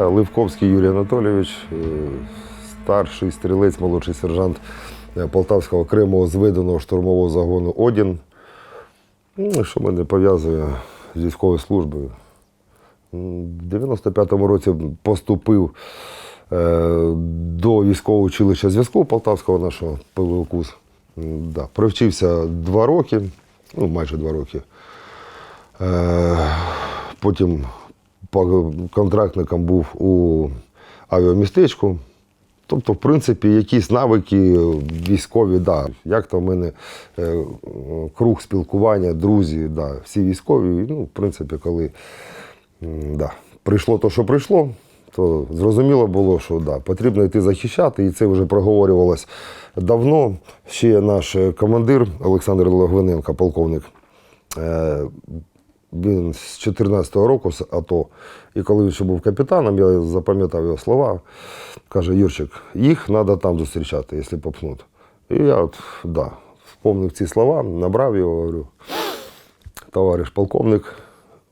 Я Ливковський Юрій Анатолійович, е, старший стрілець, молодший сержант е, Полтавського окремого зведеного штурмового загону Одін. Ну, що мене пов'язує з військовою службою. В 95-му році поступив е, до військового училища зв'язку Полтавського нашого ПВОКУС. Да, привчився два роки, ну майже два роки. Потім по- контрактником був у авіамістечку. Тобто, в принципі, якісь навики військові, да. Як то в мене е, круг спілкування, друзі, да, всі військові. Ну, в принципі, коли да, прийшло те, що прийшло, то зрозуміло було, що да, потрібно йти захищати, і це вже проговорювалось давно. Ще наш е, командир Олександр Логвиненко, полковник, е, він з 14-го року з АТО. І коли він ще був капітаном, я запам'ятав його слова. Каже, Юрчик, їх треба там зустрічати, якщо попнуть. І я от, да, вспомнив ці слова, набрав його, говорю, товариш полковник,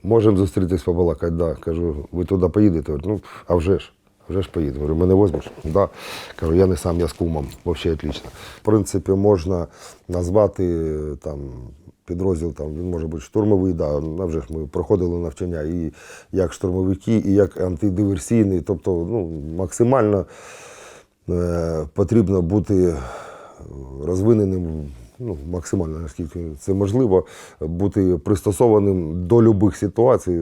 можемо зустрітись побалакати. Да. Кажу, ви туди поїдете? Ну, а вже ж. Вже ж поїду. Говорю, мене возьмеш? Да. Кажу, я не сам, я з кумом. Взагалі отлично. В принципі, можна назвати там підрозділ, там, він може бути штурмовий, да. вже ж ми проходили навчання і як штурмовики, і як антидиверсійний. Тобто ну, максимально е, потрібно бути розвиненим ну, максимально, наскільки це можливо, бути пристосованим до будь-яких ситуацій.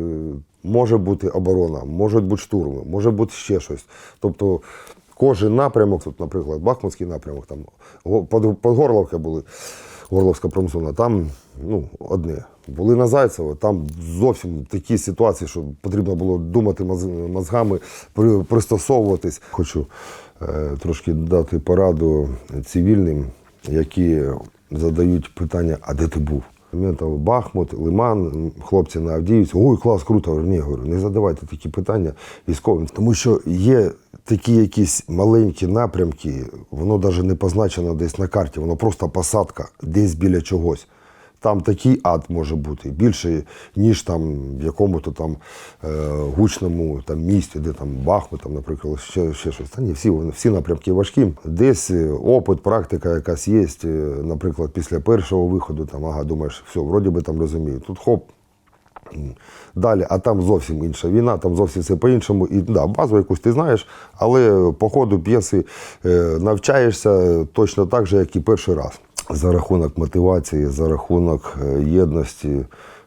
Може бути оборона, може бути штурми, може бути ще щось. Тобто кожен напрямок, тут, наприклад, Бахмутський напрямок, там Го- под, Подгорловка були, Горловська промзона, там ну, одне. Були на Зайцево, там зовсім такі ситуації, що потрібно було думати моз- мозгами, при- пристосовуватись. Хочу е, трошки дати пораду цивільним, які задають питання, а де ти був? Мен там Бахмут, Лиман, хлопці на Авдіївці. Ой, клас, круто. Ні, говорю, не задавайте такі питання військовим. Тому що є такі якісь маленькі напрямки, воно навіть не позначено десь на карті, воно просто посадка десь біля чогось. Там такий ад може бути більше, ніж там в якому-то там е, гучному там місті, де там Бахмут, там, наприклад, ще, ще щось. Та ні, всі, всі напрямки важкі. Десь е, опит, практика якась є, е, наприклад, після першого виходу, там, ага, думаєш, все, вроді би там розумію. Тут хоп, Далі, а там зовсім інша війна, там зовсім все по-іншому. І да, базу якусь ти знаєш, але по ходу п'єси навчаєшся точно так же, як і перший раз. За рахунок мотивації, за рахунок е, єдності.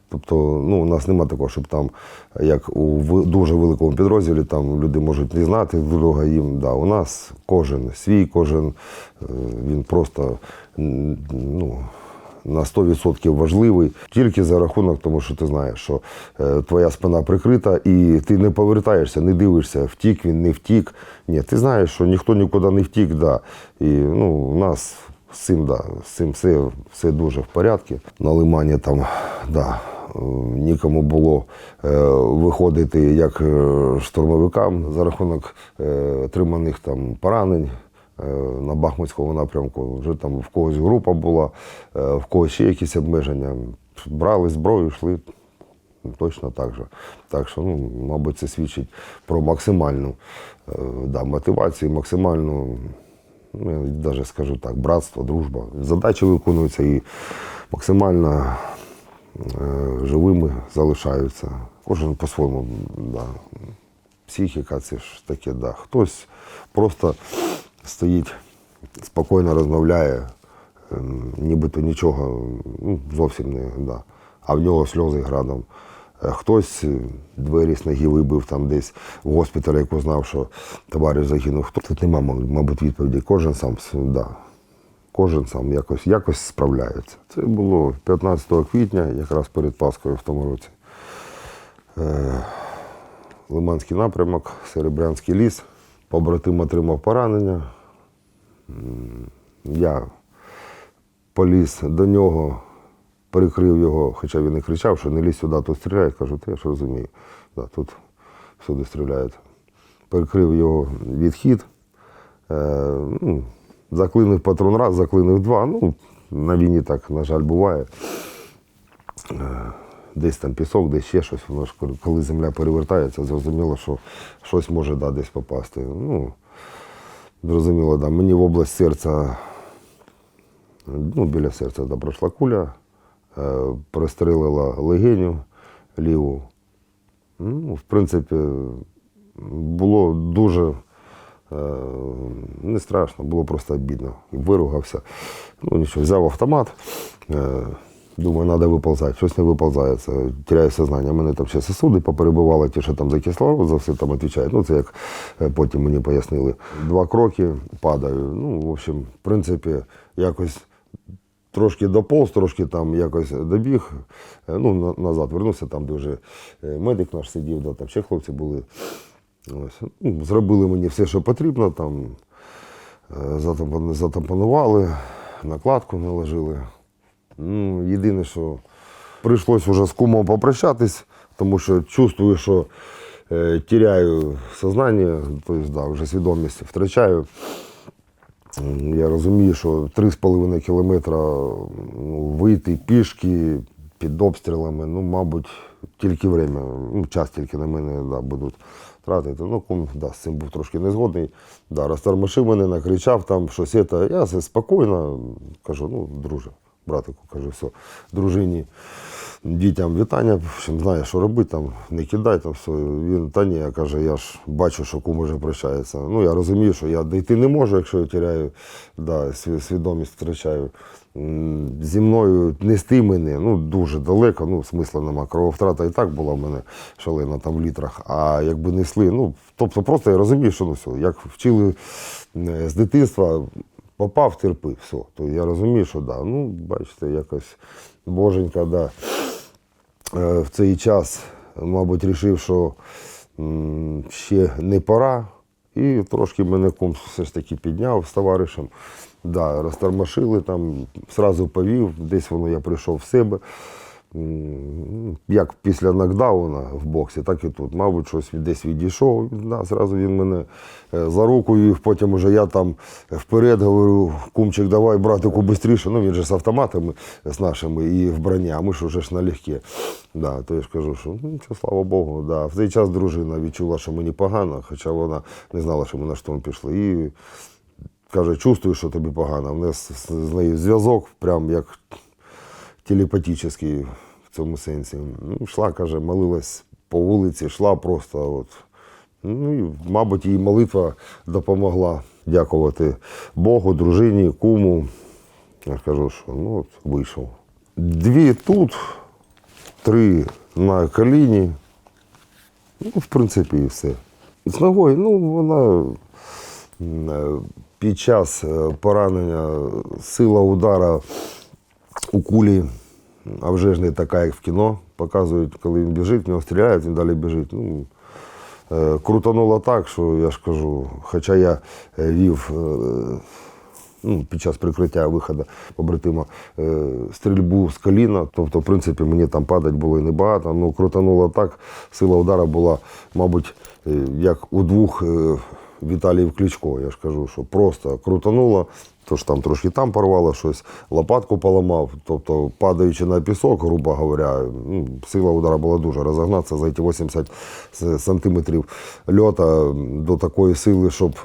Тобто, ну, у нас немає такого, щоб там, як у дуже великому підрозділі, там люди можуть не знати друг друга їм. Да, у нас кожен свій, кожен е, він просто ну, на 100% важливий тільки за рахунок тому, що ти знаєш, що е, твоя спина прикрита, і ти не повертаєшся, не дивишся, втік він, не втік. Ні, ти знаєш, що ніхто нікуди не втік, да. І ну, у нас цим, да, з цим все, все дуже в порядку. На лимані там, да. е, Нікому було е, виходити як е, штурмовикам за рахунок е, отриманих там поранень е, на Бахмутському напрямку. Вже там в когось група була, в когось ще якісь обмеження. Брали зброю, йшли точно так же. Так що, ну, мабуть, це свідчить про максимальну да, мотивацію, максимальну, ну, навіть скажу так, братство, дружба. Задачі виконуються і максимально е, живими залишаються. Кожен по-своєму. Да. Психіка це ж таке, да. Хтось просто стоїть, спокійно розмовляє, ем, нібито нічого ну, зовсім не. Да. А в нього сльози градом. Е, Хтось е, двері з ноги вибив там десь в госпіталі, як узнав, що товариш загинув. Хто тут нема, мабуть, відповіді. Кожен сам да. Кожен сам якось, якось справляється. Це було 15 квітня, якраз перед Паскою в тому році. Е, Лиманський напрямок, Серебрянський ліс. Побратим отримав поранення. Я поліз до нього, перекрив його, хоча він і кричав, що не лізь сюди, тут стріляють. Кажу, ти я ж розумію. Да, тут всюди стріляють. Перекрив його відхід. Е, ну, заклинив патрон раз, заклинив два. Ну, на війні так, на жаль, буває. Е, десь там пісок, десь ще щось. Воно ж коли земля перевертається, зрозуміло, що щось може да, десь попасти. Ну, зрозуміло, да. Мені в область серця, ну, біля серця да, пройшла куля, е, прострелила легеню ліву. Ну, в принципі, було дуже е, не страшно, було просто обідно. Виругався. Ну нічого, взяв автомат. Е, думаю, треба виползати. Щось не виползається. Теряю сознання. Мене там ще сосуди поперебивали, ті, що там за кислород, за все там відповідають. Ну, це як потім мені пояснили. Два кроки падаю. Ну, в общем, в принципі, якось трошки доповз, трошки там якось добіг. Е, Ну, назад вернувся, там, де вже е, медик наш сидів, да, там ще хлопці були. Ось. Ну, зробили мені все, що потрібно, там е, затампонували, накладку наложили. Ну, єдине, що прийшлось вже з кумом попрощатись, тому що чувствую, що е, теряю сознання, тобто, да, вже свідомість втрачаю. Я розумію, що 3,5 кілометра ну, вийти пішки під обстрілами, ну, мабуть, тільки время, ну, час тільки на мене да, будуть тратити. Ну, кум да, з цим був трошки незгодний. Да, розтормошив мене, накричав там щось. це. Я спокійно кажу, ну, друже, братику, кажу, все, дружині, дітям вітання, знає, що робити, там, не кидай там все. Він, та ні, каже, я ж бачу, що кум вже прощається. Ну, я розумію, що я дійти не можу, якщо я теряю, да, свідомість втрачаю. Зі мною нести мене ну, дуже далеко, ну, смисла нема. Крововтрата і так була в мене шалена там в літрах. А якби несли, ну, тобто просто я розумію, що ну все, як вчили з дитинства, попав, терпи, все. То я розумію, що да. Ну, бачите, якось боженька, да. Е, в цей час, мабуть, рішив, що ще не пора. І трошки мене кум все ж таки підняв з товаришем. Да, розтормошили там, сразу повів, десь воно я прийшов в себе. Як після нокдауна в боксі, так і тут. Мабуть, щось десь відійшов. Да, зразу він мене е, за руку вів, потім уже я там вперед говорю, кумчик, давай, братику, швидше. Ну, він же з автоматами з нашими і в броні, а ми ж уже ж налегке. Да, то я ж кажу, що ну, це слава Богу. Да. В цей час дружина відчула, що мені погано, хоча вона не знала, що ми на штурм пішли. І каже, чувствую, що тобі погано. У нас з нею зв'язок, прям як телепатичний в цьому сенсі. Ну, йшла, каже, молилась по вулиці, йшла просто. От. Ну і, мабуть, їй молитва допомогла дякувати Богу, дружині, куму. Я кажу, що ну, от вийшов. Дві тут, три на коліні. Ну, в принципі, і все. З ногою, ну, вона е, під час е, поранення сила удара у кулі, а вже ж не така, як в кіно. Показують, коли він біжить, в нього стріляють, він далі біжить. Ну, е, крутануло так, що я ж кажу, хоча я е, вів е, ну, під час прикриття виходу побратима стрільбу з коліна. Тобто, в принципі, мені там падати було і небагато. Ну, крутануло так, сила удара була, мабуть, як у двох Віталіїв Кличко. Я ж кажу, що просто крутануло. Тож там трошки там порвало щось, лопатку поламав. Тобто, падаючи на пісок, грубо говоря, ну, сила удара була дуже розогнатися за ті 80 сантиметрів льота до такої сили, щоб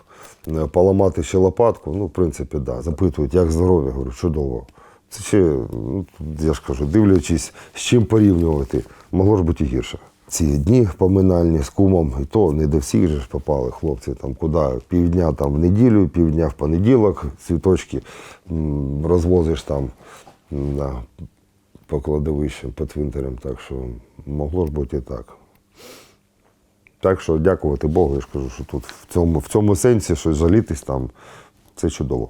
е, поламати ще лопатку. Ну, в принципі, да. Запитують, як здоров'я, говорю, чудово. Це ще, ну, я ж кажу, дивлячись, з чим порівнювати, могло ж бути і гірше. Ці дні поминальні з кумом, і то не до всіх же ж попали хлопці. Там куди півдня там в неділю, півдня в понеділок, цвіточки розвозиш там на, по кладовищам, по цвинтарям. Так що могло ж бути і так. Так що дякувати Богу, я ж кажу, що тут в цьому, в цьому сенсі щось жалітись там, це чудово.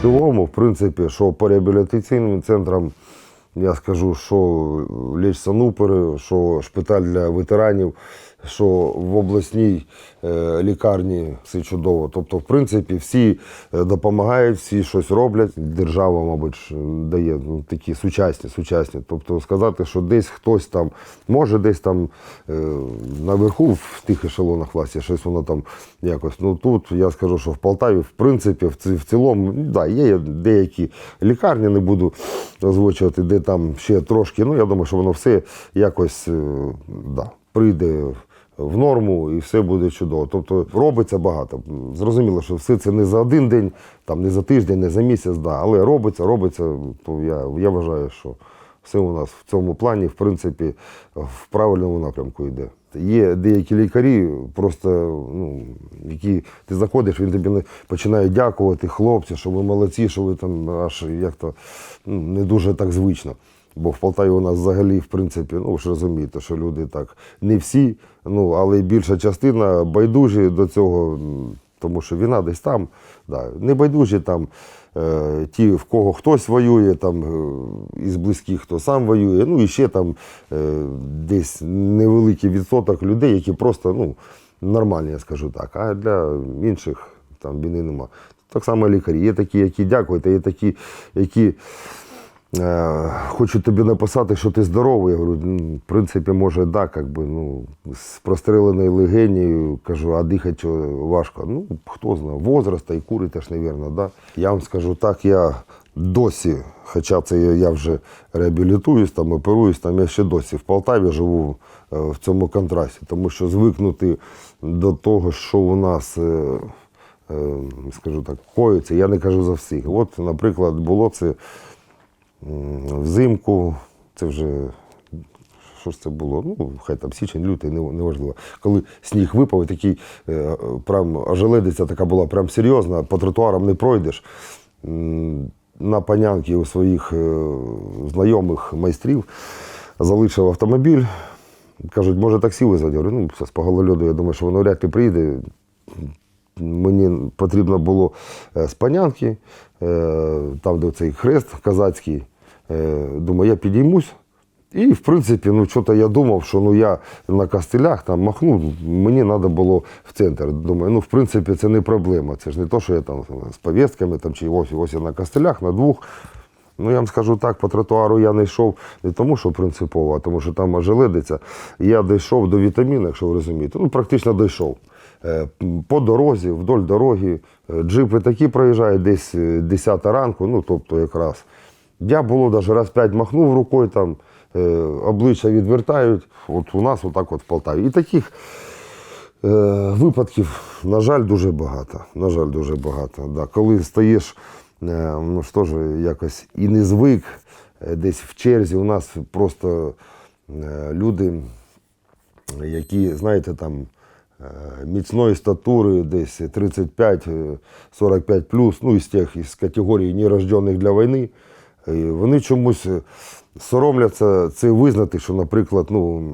Цілому, в принципі, що по реабілітаційним центрам, я скажу, що Ліч Санупери, що шпиталь для ветеранів, що в обласній е, лікарні все чудово. Тобто, в принципі, всі е, допомагають, всі щось роблять. Держава, мабуть, дає ну, такі сучасні, сучасні. Тобто сказати, що десь хтось там, може десь там е, наверху в тих ешелонах власті щось воно там якось. Ну тут я скажу, що в Полтаві, в принципі, в, цілому, ну, да, є деякі лікарні, не буду озвучувати, де там ще трошки. Ну, я думаю, що воно все якось да, прийде в норму і все буде чудово. Тобто робиться багато. Зрозуміло, що все це не за один день, там, не за тиждень, не за місяць, да, але робиться, робиться. То я, я вважаю, що все у нас в цьому плані, в принципі, в правильному напрямку йде. Є деякі лікарі, просто, ну, які ти заходиш, він тобі починає дякувати, хлопці, що ви молодці, що ви там аж як то ну, не дуже так звично. Бо в Полтаві у нас взагалі, в принципі, ну ви ж розумієте, що люди так не всі, ну але більша частина байдужі до цього, тому що війна десь там, да, не байдужі там е, ті, в кого хтось воює, там е, із близьких, хто сам воює. Ну і ще там е, десь невеликий відсоток людей, які просто ну, нормальні, я скажу так. А для інших там війни нема. Так само лікарі. Є такі, які дякують, є такі, які. Е, Хочу тобі написати, що ти здоровий. Я говорю, «Ну, в принципі, може, так, як би, ну, з простреленою легенією, кажу, а дихати важко. Ну, хто знає, возраст та й кури теж, мабуть, да. Я вам скажу так, я досі, хоча це я, вже реабілітуюсь, там, оперуюсь, там я ще досі в Полтаві живу е, в цьому контрасті, тому що звикнути до того, що у нас. е, Скажу так, коїться, я не кажу за всіх. От, наприклад, було це Взимку, це вже що ж це було? Ну, хай там січень, лютий, неважливо. Коли сніг випав, і такий е, прям ожеледиця така була прям серйозна, по тротуарам не пройдеш. На панянки у своїх е, знайомих майстрів залишив автомобіль. Кажуть, може таксі визвати? Говорю, ну, з поголольоду, я думаю, що воно вряд ли прийде мені потрібно було е, з панянки, там, де цей хрест казацький. Е, Думаю, я підіймусь. І, в принципі, ну, що-то я думав, що ну, я на кастелях там махну, мені треба було в центр. Думаю, ну, в принципі, це не проблема. Це ж не то, що я там з повістками там, чи ось, ось я на кастелях, на двох. Ну, я вам скажу так, по тротуару я не йшов не тому, що принципово, а тому, що там ожеледиться. Я дійшов до вітаміну, якщо ви розумієте. Ну, практично дійшов. Е, По дорозі, вдоль дороги. Е, Джипи такі проїжджають десь е, 10 ранку, ну тобто якраз. Я було навіть раз п'ять махнув рукою, там, е, обличчя відвертають. От у нас отак от в Полтаві. І таких Е, випадків, на жаль, дуже багато. На жаль, дуже багато. Да. Коли стоїш, е, ну що ж, якось і не звик, е, десь в черзі у нас просто е, люди, які, знаєте, там е, міцної статури, десь 35-45 плюс, ну, із тих із категорії нерождених для війни, вони чомусь е, соромляться це визнати, що, наприклад, ну,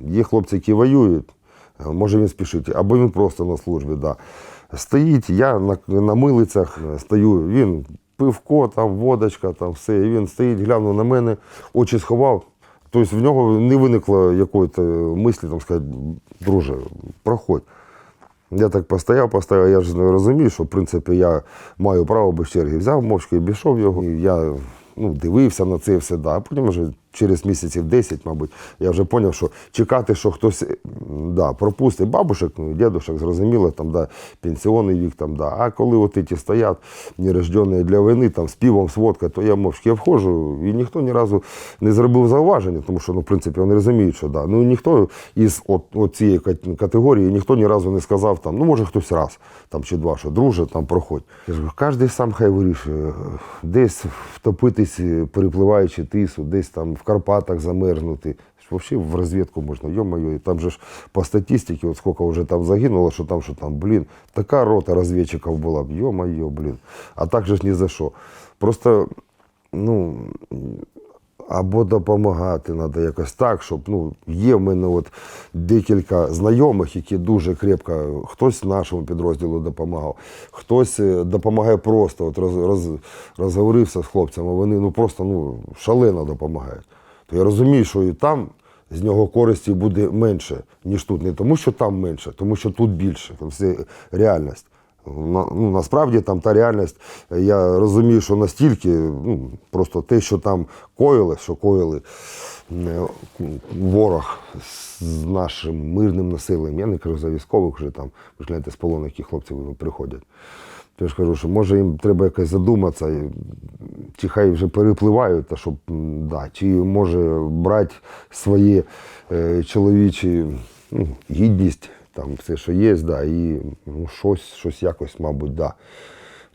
є хлопці, які воюють, може він спішить, або він просто на службі. Да. Стоїть, я на, на милицях е, стою, він пивко, там, водочка, там все. І він стоїть, глянув на мене, очі сховав. Тобто в нього не виникло якоїсь мислі, там сказати, друже, проходь. Я так постояв, постояв, я ж не розумію, що в принципі я маю право без черги. Взяв мовчки, обійшов його. І я ну, дивився на це все. Да. А потім вже через місяців 10, мабуть, я вже зрозумів, що чекати, що хтось да, пропустить бабушек, ну, дідушек, зрозуміло, там, да, пенсіонний вік, там, да. а коли от ті стоять, нерождені для війни, там, з півом, з водкою, то я мовчки я входжу, і ніхто ні разу не зробив зауваження, тому що, ну, в принципі, вони розуміють, що да. Ну, ніхто із от, от цієї категорії ніхто ні разу не сказав, там, ну, може, хтось раз там, чи два, що друже, там, проходь. Я ж кажу, кожен сам хай вирішує. Десь втопитись, перепливаючи тису, десь там в Карпатах замерзнути. Взагалі в розвідку можна, йо-моє, там же по статистиці, от скільки вже там загинуло, що там, що там, блін, така рота розвідчиків була б, йо-моє, блін. А так же ж ні за що. Просто, ну, або допомагати треба якось так, щоб ну, є в мене от декілька знайомих, які дуже крепко, хтось нашому підрозділу допомагав, хтось е, допомагає просто. От роз, роз, розговорився з хлопцями, вони ну, просто ну, шалено допомагають. То я розумію, що і там з нього користі буде менше, ніж тут. Не тому, що там менше, тому що тут більше. Це реальність. Ну, насправді там та реальність, я розумію, що настільки, ну, просто те, що там коїли, що коїли е, ворог з нашим мирним населенням. Я не кажу за військових вже там, ви ж знаєте, з полону, які хлопці приходять. Я ж кажу, що може їм треба якось задуматися, чи хай вже перепливають, та щоб, да, чи може брати свої е, чоловічі ну, гідність, там все, що є, да, і ну, щось, щось якось, мабуть, да.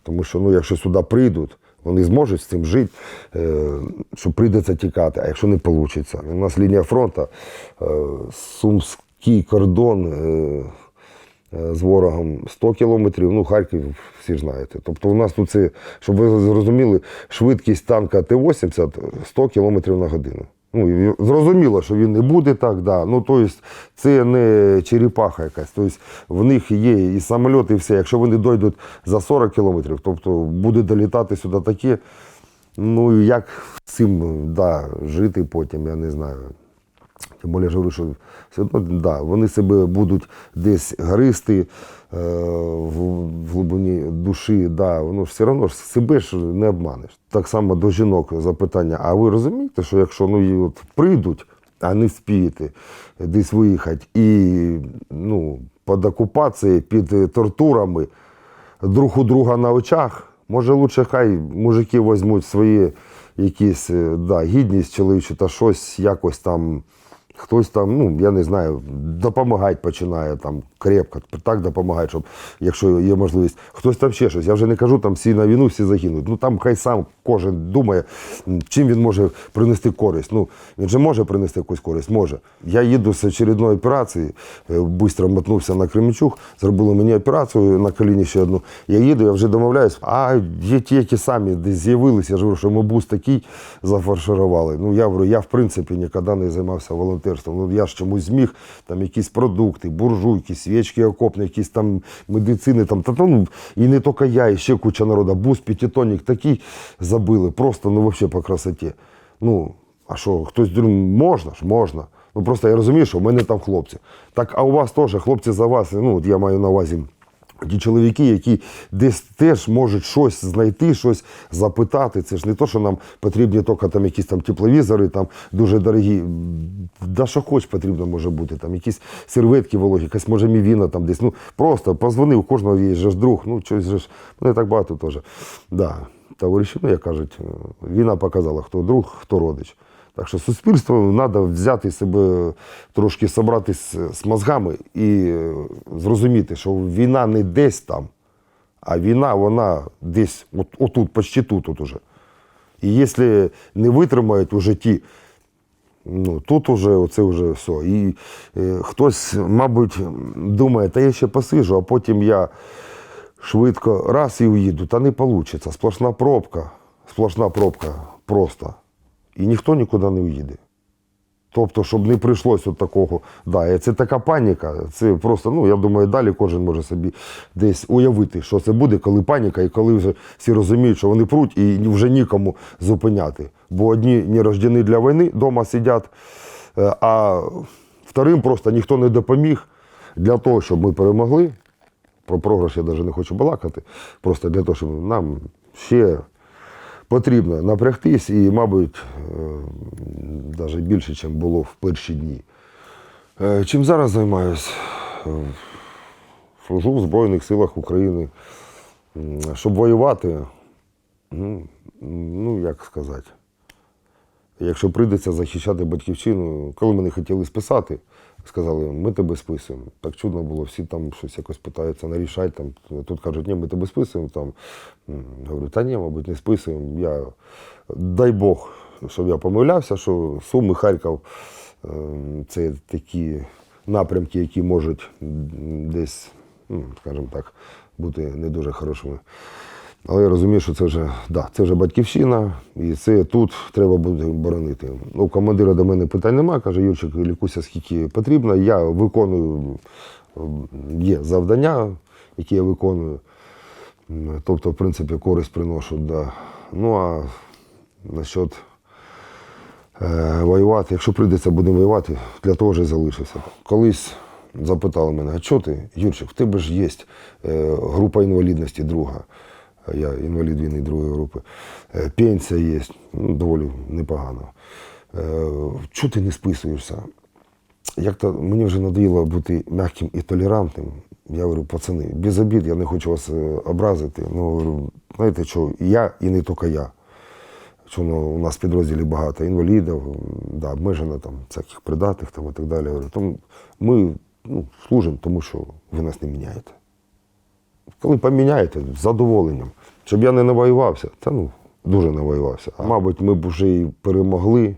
Тому що ну, якщо сюди прийдуть, вони зможуть з цим жити, е, що прийдеться тікати, а якщо не вийде. У нас лінія фронту, е, Сумський кордон. Е, з ворогом 100 кілометрів, ну Харків всі знаєте. Тобто у нас тут це, щоб ви зрозуміли, швидкість танка Т-80 100 кілометрів на годину. Ну, зрозуміло, що він не буде так, да. Ну, тобто, це не черепаха якась. Тобто, в них є і самоліти, і все. Якщо вони дойдуть за 40 кілометрів, тобто буде долітати сюди таке. Ну, як цим да, жити потім, я не знаю. Тим більше що все одно да, вони себе будуть десь гристи в, в глибині душі, да, воно ж все одно ж себе ж не обманеш. Так само до жінок запитання. А ви розумієте, що якщо ну, от прийдуть, а не спієте десь виїхати, і ну, під окупацією, під е, тортурами, друг у друга на очах, може лучше хай мужики візьмуть свої якісь е, да, гідність чоловічу та щось якось там. Хтось там, ну я не знаю, допомагати починає там крепко, так допомагає, щоб якщо є можливість, хтось там ще щось. Я вже не кажу, там всі на війну, всі загинуть. Ну там хай сам кожен думає, чим він може принести користь. Ну він же може принести якусь користь, може. Я їду з очередної операції, швидко мотнувся на Кременчуг, зробили мені операцію на коліні ще одну. Я їду, я вже домовляюсь, а є ті, які самі десь з'явилися. Я ж говорю, що ми бус такий зафарширували. Ну я говорю, я в принципі ніколи не займався волонтерством. Ну я ж чомусь зміг там якісь продукти, буржуйки, свічки окопні, якісь там медицини, там та ну і не тільки я, і ще куча народу. Бус п'ятитонник такий забили, просто ну взагалі по красоті. Ну, а що, хтось думає, можна ж, можна. Ну просто я розумію, що в мене там хлопці. Так, а у вас теж хлопці за вас, ну от я маю на увазі. Ті чоловіки, які десь теж можуть щось знайти, щось запитати. Це ж не то, що нам потрібні тільки там якісь там тепловізори, там дуже дорогі. Да що хоч потрібно може бути, там якісь серветки вологі, якась може мівіна там десь. Ну просто позвони, у кожного є же ж друг, ну щось же ж, ну не так багато теж. Да. Товариші, ну як кажуть, війна показала, хто друг, хто родич. Так що суспільству треба взяти себе трошки собратись з мозгами і е, зрозуміти, що війна не десь там, а війна вона десь от, отут, почти тут от уже. І якщо не витримають у житті, ну тут уже оце вже все. І е, хтось, мабуть, думає, та я ще посижу, а потім я швидко раз і уїду, та не вийде. Сплошна пробка, сплошна пробка просто. І ніхто нікуди не уїде. Тобто, щоб не прийшлося от такого. Да, це така паніка. Це просто, ну я думаю, далі кожен може собі десь уявити, що це буде, коли паніка, і коли вже всі розуміють, що вони пруть і вже нікому зупиняти. Бо одні не рождені для війни, вдома сидять, е, а вторим просто ніхто не допоміг для того, щоб ми перемогли. Про програш я навіть не хочу балакати. Просто для того, щоб нам ще потрібно напрягтись і, мабуть, навіть більше, ніж було в перші дні. Е, Чим зараз займаюся? Служу в Збройних силах України. Щоб воювати, ну, ну як сказати, якщо прийдеться захищати батьківщину, коли мене хотіли списати, сказали, ми тебе списуємо. Так чудно було, всі там щось якось питаються, нарішать. Там. Тут кажуть, ні, ми тебе списуємо. Там. Говорю, та ні, мабуть, не списуємо. Я, дай Бог, щоб я помилявся, що Суми, Харків е, це такі напрямки, які можуть десь, скажімо так, бути не дуже хорошими Але я розумію, що це вже, да, це вже батьківщина, і це тут треба буде боронити. Ну, командира до мене питань немає, каже, Юрчик, лікуйся скільки потрібно. Я виконую, є завдання, які я виконую. Тобто, в принципі, користь приношу. Да. Ну а насчет е, воювати, якщо прийдеться, будемо воювати, для того ж і залишився. Колись запитали мене, а чого ти, Юрчик, в тебе ж є е, група інвалідності друга. Я інвалід війни другої групи. Е, Пенсія є, ну, доволі непогано. Е, Чого ти не списуєшся? Як-то мені вже надоїло бути м'яким і толерантним. Я говорю, пацани, без обід, я не хочу вас е, образити. Ну, знаєте що, я і не тільки я. Що ну, у нас в підрозділі багато інвалідів, да, обмежено там всяких придатних там, і так далі. Тому ми ну, служимо, тому що ви нас не міняєте. Коли поміняєте, з задоволенням. Щоб я не навоювався, та ну, дуже навоювався. А, мабуть, ми б вже і перемогли,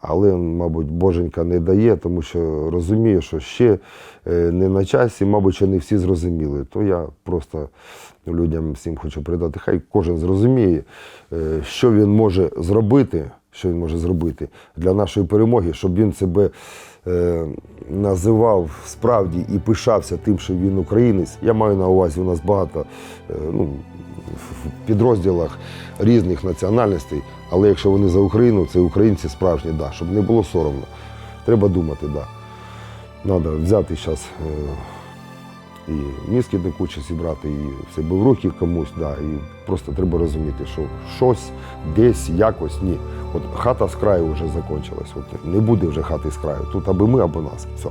але, мабуть, Боженька не дає, тому що розумію, що ще е, не на часі, мабуть, ще не всі зрозуміли. То я просто людям всім хочу передати, хай кожен зрозуміє, е, що він може зробити, що він може зробити для нашої перемоги, щоб він себе е, називав справді і пишався тим, що він українець. Я маю на увазі, у нас багато е, ну, в підрозділах різних національностей, але якщо вони за Україну, це українці справжні, да, щоб не було соромно. Треба думати, да. Треба взяти зараз і мізки до кучі зібрати, і себе в руки комусь, да, і просто треба розуміти, що щось десь якось ні. От хата з краю вже закінчилась. От не буде вже хати з краю. Тут аби ми, або нас. Все.